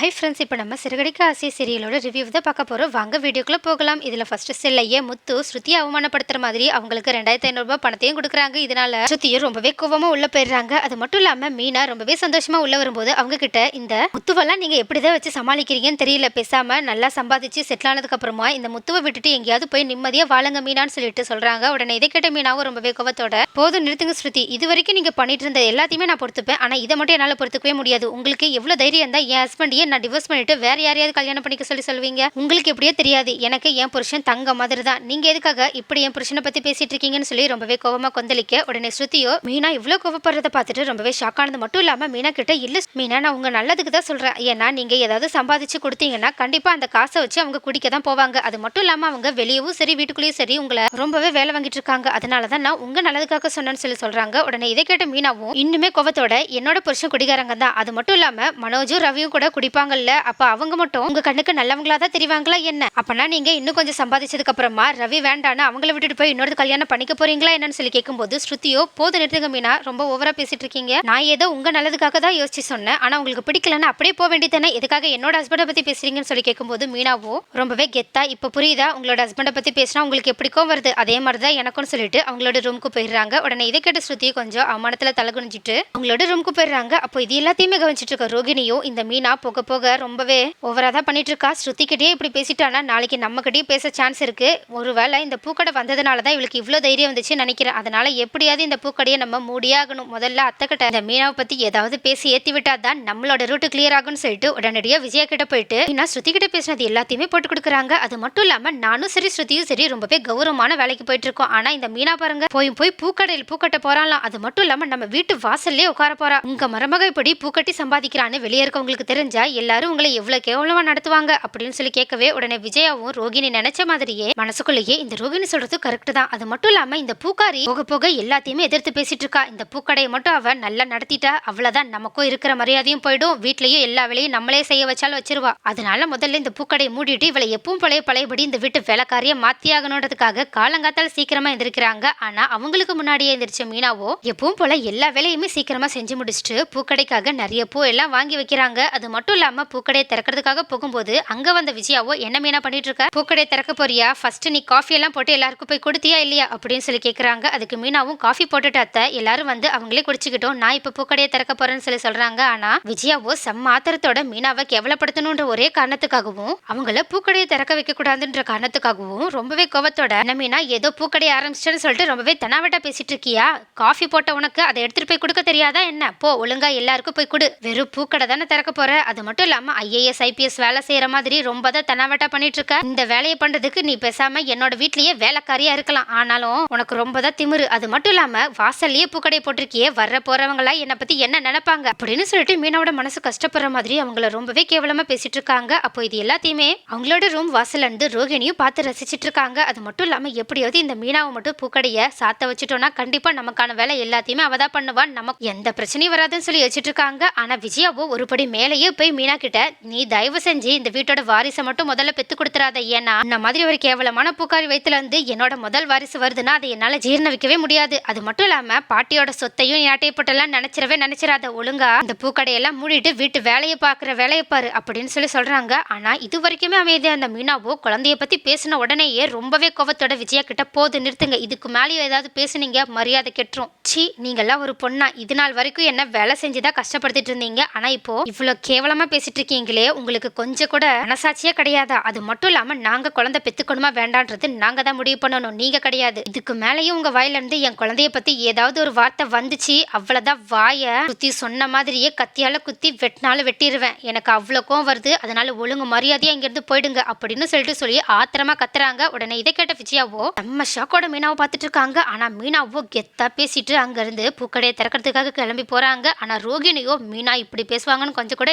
Hi friends இப்போ நம்ம சிறுகடிக்க ஆசை சீரியலோட ரிவ்யூ தான் பார்க்க போகிறோம் வாங்க வீடியோக்குள்ளே போகலாம். இதில் ஃபஸ்ட்டு செல்லையே முத்து ஸ்ருதியை அவமானப்படுத்துகிற மாதிரி அவங்களுக்கு ரெண்டாயிரத்தி ஐநூறுரூபா பணத்தையும் கொடுக்குறாங்க. இதனால ஸ்ருதியும் ரொம்பவே கோவமாக உள்ளே போயிடுறாங்க. அது மட்டும் இல்லாமல் மீனா ரொம்பவே சந்தோஷமாக உள்ளே வரும்போது அவங்க கிட்ட இந்த முத்துவெல்லாம் நீங்கள் எப்படி தான் வச்சு சமாளிக்கிறீங்கன்னு தெரியல. பேசாமல் நல்லா சம்பாதிச்சு செட்டில் ஆனதுக்கப்புறமா இந்த முத்துவை விட்டுட்டு எங்கேயாவது போய் நிம்மதியாக வாழுங்க மீனான்னு சொல்லிட்டு சொல்கிறாங்க உடனே இதை கேட்ட மீனாவும் ரொம்பவே கோவத்தோட போதும் நிறுத்துங்க ஸ்ருதி. இது வரைக்கும் நீங்கள் பண்ணிட்டு இருந்த எல்லாத்தையுமே நான் பொறுத்துப்பேன். ஆனால் இதை மட்டும் என்னால் பொறுத்துக்கவே முடியாது. உங்களுக்கு எவ்வளோ தைரியம் தான் என் ஹஸ்பண்டையே நான் டிவோர்ஸ் பண்ணிட்டு வேற யாரையாவது கல்யாணம் பண்ணிக்க சொல்லி சொல்லுவீங்க? உங்களுக்கு எப்படியோ தெரியாது. எனக்கு என் புருஷன் தங்க மாதிரி தான் நீங்க எதுக்காக இப்படி என் புருஷனை பத்தி பேசிட்டு இருக்கீங்கன்னு சொல்லி ரொம்பவே கோபமா கொந்தளிக்க உடனே ஸ்ருதியோ மீனா இவ்வளவு கோபப்படுறத பார்த்துட்டு ரொம்பவே ஷாக் ஆனது மட்டும் இல்லாம மீனா கிட்ட இல்ல மீனா நான் உங்க நல்லதுக்கு தான் சொல்றேன். ஏன்னா நீங்க ஏதாவது சம்பாதிச்சு கொடுத்தீங்கன்னா கண்டிப்பா அந்த காசை வச்சு அவங்க குடிக்க தான் போவாங்க. அது மட்டும் இல்லாம அவங்க வெளியவும் சரி வீட்டுக்குள்ளேயும் சரி உங்களை ரொம்பவே வேலை வாங்கிட்டு இருக்காங்க. அதனால தான் நான் உங்க நல்லதுக்காக சொன்னேன்னு சொல்லி சொல்றாங்க. உடனே இதை கேட்ட மீனாவும் இன்னுமே கோவத்தோட என்னோட புருஷன் குடிகாரங்க தான். அது மட்டும் இல்லாம மனோஜும் ரவியும் கூட இருப்பாங்கல்ல அப்ப அவங்க மட்டும் உங்க கண்ணுக்கு நல்லவங்களா தான் தெரிவாங்களா என்ன? அப்பனா நீங்க இன்னும் கொஞ்சம் சம்பாதிச்சதுக்கு அப்புறமா ரவி வேண்டான்னு அவங்கள விட்டுட்டு போய் இன்னொரு கல்யாணம் பண்ணிக்க போறீங்களா என்னன்னு சொல்லி கேட்கும்போது ஸ்ருதியோ போது நிறுத்துங்க மீனா ரொம்ப ஓவரா பேசிட்டு இருக்கீங்க. நான் ஏதோ உங்க நல்லதுக்காக தான் யோசிச்சு சொன்னேன். ஆனா உங்களுக்கு பிடிக்கலன்னு அப்படியே போக வேண்டியதானே எதுக்காக என்னோட ஹஸ்பண்டை பத்தி பேசுறீங்கன்னு சொல்லி கேட்கும்போது மீனாவோ ரொம்பவே கெத்தா இப்ப புரியுதா? உங்களோட ஹஸ்பண்டை பத்தி பேசினா உங்களுக்கு எப்படிக்கோ வருது? அதே மாதிரி தான் எனக்கும் சொல்லிட்டு அவங்களோட ரூமுக்கு போயிடுறாங்க. உடனே இதை கேட்ட ஸ்ருதி கொஞ்சம் அவமானத்துல தலை குனிஞ்சிட்டு அவங்களோட ரூமுக்கு போயிடுறாங்க. அப்போ இது எல்லாத்தையுமே கவனிச்சிட்டு இருக்க ரோகிணியும் இந்த மீனா போக போக ரொம்பவே ஓவரா தான் பண்ணிட்டு இருக்கா ஸ்ருதிக்கிட்டே இப்படி பேசிட்டானா? நாளைக்கு நம்ம பேச சான்ஸ் இருக்கு. ஒருவேளை இந்த பூக்கடை வந்ததுனால தான் இவளுக்கு இவ்வளோ தைரியம் வந்துச்சு நினைக்கிறேன். அதனால எப்படியாவது இந்த பூக்கடையை நம்ம மூடியாகணும். முதல்ல அத்தைக்கிட்ட இந்த மீனாவை பத்தி ஏதாவது பேசி ஏத்தி விட்டா தான் நம்மளோட ரூட் கிளியர் ஆகும்னு சொல்லிட்டு உடனடியாக விஜயா கிட்ட போயிட்டு நான் ஸ்ருதி கிட்ட பேசினது எல்லாத்தையுமே போட்டு கொடுக்குறாங்க. அது மட்டும் இல்லாம நானும் சரி ஸ்ருதியும் சரி ரொம்பவே கௌரவமான வேலைக்கு போயிட்டு இருக்கோம் ஆனா இந்த மீனா பாருங்க போய் போய் பூக்கடையில் பூக்கட்ட போறாங்களாம் அது மட்டும் இல்லாம நம்ம வீட்டு வாசல்லே உட்கார போறா. உங்க மருமக இப்படி பூக்கட்டி சம்பாதிக்கிறான்னு வெளியே இருக்கவங்களுக்கு தெரிஞ்சா எல்லாரும் உங்களை எவ்வளவு கேவலமா நடத்துவாங்க அப்படின்னு சொல்லி கேட்கவே உடனே விஜயாவும் ரோகிணி நினைச்ச மாதிரியே மனசுக்குள்ளேயே இந்த ரோகிணி சொல்றது கரெக்ட் தான். அது மட்டும் இல்லாம இந்த பூக்காரி போக போக எல்லாத்தையுமே எதிர்த்து பேசிட்டு இருக்கா. இந்த பூக்கடையை மட்டும் அவ நல்லா நடத்திட்டா அவ்வளவுதான். நமக்கும் இருக்கிற மரியாதையும் போயிடும். வீட்லயும் எல்லா வேலையும் நம்மளே செய்ய வச்சாலும் வச்சிருவா. அதனால முதல்ல இந்த பூக்கடையை மூடிட்டு இவளை எப்பவும் பழைய பழையபடி இந்த வீட்டு வேலைக்காரிய மாத்தியாகணுன்றதுக்காக காலங்காத்தால் சீக்கிரமா எந்திரிக்கிறாங்க. ஆனா அவங்களுக்கு முன்னாடியே எந்திரிச்ச மீனாவோ எப்பவும் போல எல்லா வேலையுமே சீக்கிரமா செஞ்சு முடிச்சுட்டு பூக்கடைக்காக நிறைய பூ எல்லாம் வாங்கி வைக்கிறாங்க. அது மட்டும் இல்லாம பூக்கடையை திறக்கிறதுக்காக போகும்போது அங்க வந்த விஜயாவோ என்ன மீனா பண்ணிட்டு இருக்க பூக்கடையை திறக்க போறியா? ஃபர்ஸ்ட் நீ காஃபி எல்லாம் போட்டு எல்லாருக்கும் போய் கொடுத்தியா இல்லையா? அப்படின்னு சொல்லி கேக்குறாங்க. அதுக்கு மீனாவும் காஃபி போட்டுட்டு அத்தை எல்லாரும் வந்து அவங்களே குடிச்சுக்கிட்டோம். நான் இப்ப பூக்கடையை திறக்க போறேன்னு சொல்லி சொல்றாங்க. ஆனா விஜயாவோ செம்ம ஆத்திரத்தோட மீனாவை கேவலப்படுத்தணுன்ற ஒரே காரணத்துக்காகவும் அவங்கள பூக்கடையை திறக்க வைக்க கூடாதுன்ற காரணத்துக்காகவும் ரொம்பவே கோவத்தோட என்ன மீனா ஏதோ பூக்கடையை ஆரம்பிச்சிட்டேன்னு சொல்லிட்டு ரொம்பவே தனாவட்டா பேசிட்டு இருக்கியா? காஃபி போட்ட உனக்கு அதை எடுத்துட்டு போய் கொடுக்க தெரியாதா என்ன? போ ஒழுங்கா எல்லாருக்கும் போய் கொடு. வெறும் பூக்கடை தானே திறக்க போற. அது மட்டும் இல்லாம ஐஏஎஸ் ஐபிஎஸ் வேலை செய்யற மாதிரி ரொம்ப தான் தெனாவட்டா பண்ணிட்டு இருக்க இந்த வேலையை பண்றதுக்கு நீ பேசாம என்னோட வீட்லயே வேலைக்காரியா இருக்கலாம். ஆனாலும் உனக்கு ரொம்ப தான் திமிரு. அது மட்டும் இல்லாம வாசல்லயே பூக்கடையை போட்டிருக்கியே வர்ற போகிறவங்களா என்னை பத்தி என்ன நினைப்பாங்க? அப்படின்னு சொல்லிட்டு மீனாவோட மனசு கஷ்டப்படுற மாதிரி அவங்கள ரொம்பவே கேவலமா பேசிட்டு இருக்காங்க அப்போ இது எல்லாத்தையுமே அவங்களோட ரூம் வாசல்ல இருந்து ரோகிணியும் பார்த்து ரசிச்சிட்டு இருக்காங்க அது மட்டும் இல்லாம எப்படியாவது இந்த மீனாவை மட்டும் பூக்கடைய சாத்த வச்சுட்டோம்னா கண்டிப்பா நமக்கான வேலை எல்லாத்தையுமே அவதான் பண்ணுவான். நமக்கு எந்த பிரச்சனையும் வராதுன்னு சொல்லி வச்சுட்டு இருக்காங்க ஆனா விஜயாவோ ஒருபடி மேலேயே போய் மீனா கிட்ட நீ தயவு செஞ்சு இந்த வீட்டோட வாரிசை மட்டும் முதல்ல பெத்து கொடுத்துறாத ஏன்னா அந்த மாதிரி ஒரு கேவலமான பூக்காரி வயிற்றுல இருந்து என்னோட முதல் வாரிசு வருதுன்னா அதை என்னால ஜீர்ணவிக்கவே முடியாது. அது மட்டும் இல்லாம பாட்டியோட சொத்தையும் யாட்டையை போட்டெல்லாம் நினைச்சிடவே நினைச்சிடாத ஒழுங்கா இந்த பூக்கடையெல்லாம் மூடிட்டு வீட்டு வேலையை பாக்குற வேலையை பாரு அப்படின்னு சொல்லி சொல்றாங்க. ஆனா இது வரைக்குமே அமைதியா அந்த மீனாவோ குழந்தைய பத்தி பேசின உடனேயே ரொம்பவே கோவத்தோட விஜயா கிட்ட போது நிறுத்துங்க. இதுக்கு மேலேயும் ஏதாவது பேசுனீங்க மரியாதை கெட்டுரும். சி நீங்கெல்லாம் ஒரு பொண்ணா. இது நாள் வரைக்கும் என்ன வேலை செஞ்சுதான் கஷ்டப்படுத்திட்டு இருந்தீங்க. ஆனா இப்போ இவ்வளவு கேவலமா பேசிட்டு இருக்கீங்களே உங்களுக்கு கொஞ்சம் கூட மனசாட்சியே கிடையாதா? அது மட்டும் இல்லாம நாங்க குழந்தை பெத்துக்கணுமா வேண்டான்றது நாங்க தான் முடிவு பண்ணணும். நீங்க கிடையாது. இதுக்கு மேலேயும் உங்க வாயில இருந்து என் குழந்தைய பத்தி ஏதாவது ஒரு வார்த்தை வந்துச்சு அவ்வளவுதான் வாய குத்தி சொன்ன மாதிரியே கத்தியால குத்தி வெட்டினாலும் வெட்டிடுவேன் எனக்கு அவ்வளோ கோவம் வருது அதனால ஒழுங்கு மரியாதையா இங்கிருந்து போயிடுங்க அப்படின்னு சொல்லிட்டு சொல்லி ஆத்திரமா கத்துறாங்க. உடனே இதை கேட்ட விஜயாவோ நம்ம ஷாக்கோட மீனாவை பார்த்துட்டு இருக்காங்க. ஆனா மீனாவோ கெத்தா பேசிட்டு அங்க இருந்து பூக்கடையை திறக்கிறதுக்காக கிளம்பி போறாங்க. ஆனா ரோகிணியோ மீனா இப்படி பேசுவாங்கன்னு கொஞ்சம் கூட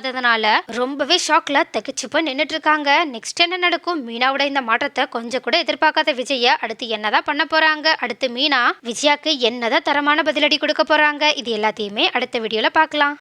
எதிர்பார்க்காததுனால ரொம்பவே ஷாக்ல தகச்சு போய் நின்றுட்டு இருக்காங்க நெக்ஸ்ட் என்ன நடக்கும்? மீனாவோட இந்த மாற்றத்தை கொஞ்சம் கூட எதிர்பார்க்காத விஜய அடுத்து என்னதான் பண்ண போறாங்க? அடுத்து மீனா விஜயாக்கு என்னதான் தரமான பதிலடி கொடுக்க போறாங்க? இது எல்லாத்தையுமே அடுத்த வீடியோல பார்க்கலாம்.